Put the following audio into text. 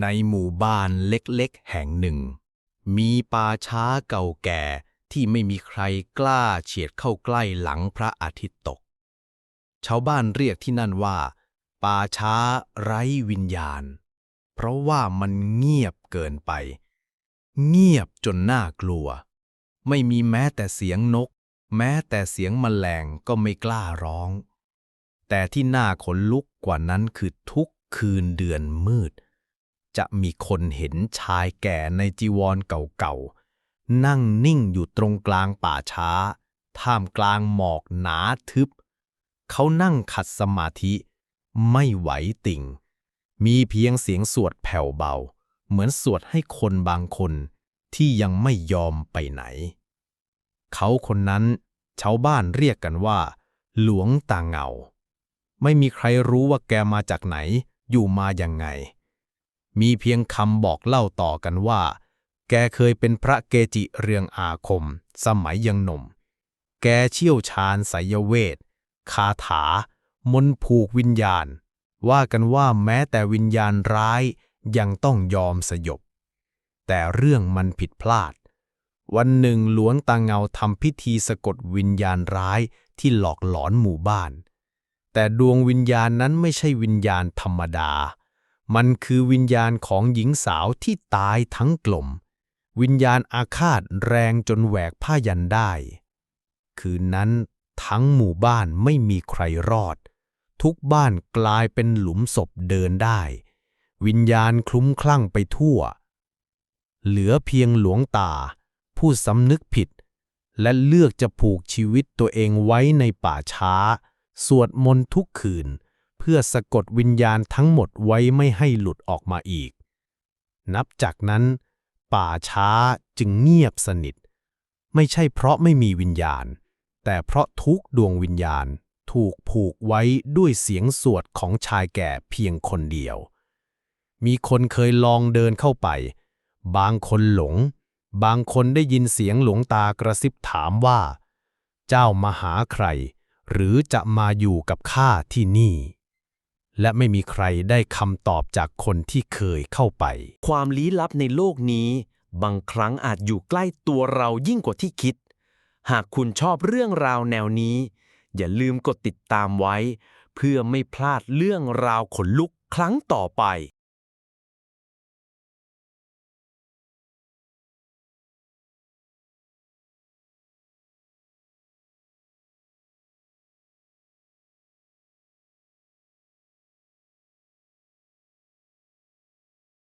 ในหมู่บ้านเล็กๆแห่งหนึ่ง มีป่าช้าเก่าแก่ที่ไม่มีใครกล้าเฉียดเข้าใกล้หลังพระอาทิตย์ตก ชาวบ้านเรียกที่นั่นว่า ป่าช้าไร้วิญญาณ เพราะว่ามันเงียบเกินไป เงียบจนน่ากลัว ไม่มีแม้แต่เสียงนก แม้แต่เสียงแมลงก็ไม่กล้าร้อง แต่ที่น่าขนลุกกว่านั้นคือทุกคืนเดือนมืด จะมีคนเห็นชายแก่ในจีวรเก่าๆ นั่งนิ่งอยู่ตรงกลางป่าช้า ท่ามกลางหมอกหนาทึบ เขานั่งขัดสมาธิ ไม่ไหวติ่ง มีเพียงเสียงสวดแผ่วเบา เหมือนสวดให้คนบางคนที่ยังไม่ยอมไปไหน เขาคนนั้นชาวบ้านเรียกกันว่า หลวงตาเงา ไม่มีใครรู้ว่าแกมาจากไหน อยู่มาอยังไง มีเพียงคำบอกเล่าต่อกันว่า แกเคยเป็นพระเกจิเรืองอาคม สมัยยังหนุ่ม แกเชี่ยวชาญไสยเวท คาถา มนผูกวิญญาณ ว่ากันว่าแม้แต่วิญญาณร้ายยังต้องยอมสยบ แต่เรื่องมันผิดพลาด วันหนึ่งหลวงตาเงาทำพิธีสะกดวิญญาณร้ายที่หลอกหลอนหมู่บ้าน แต่ดวงวิญญาณนั้นไม่ใช่วิญญาณธรรมดา มันคือวิญญาณของหญิงสาวที่ตายทั้งกลม วิญญาณอาฆาตแรงจนแหวกผ้ายันได้ คืนนั้นทั้งหมู่บ้านไม่มีใครรอด ทุกบ้านกลายเป็นหลุมศพเดินได้ วิญญาณคลุ้มคลั่งไปทั่ว เหลือเพียงหลวงตา ผู้สำนึกผิด และเลือกจะผูกชีวิตตัวเองไว้ในป่าช้า สวดมนต์ทุกคืน เพื่อสะกดวิญญาณทั้งหมดไว้ไม่ให้หลุดออกมาอีก นับจากนั้น ป่าช้าจึงเงียบสนิท ไม่ใช่เพราะไม่มีวิญญาณ แต่เพราะทุกดวงวิญญาณถูกผูกไว้ด้วยเสียงสวดของชายแก่เพียงคนเดียว มีคนเคยลองเดินเข้าไป บางคนหลง บางคนได้ยินเสียงหลวงตากระซิบถามว่า เจ้ามาหาใคร หรือจะมาอยู่กับข้าที่นี่ และไม่มีใครได้คำตอบจากคนที่เคยเข้าไป ความลี้ลับในโลกนี้ บางครั้งอาจอยู่ใกล้ตัวเรายิ่งกว่าที่คิด หากคุณชอบเรื่องราวแนวนี้ อย่าลืมกดติดตามไว้ เพื่อไม่พลาดเรื่องราวขนลุกครั้งต่อไป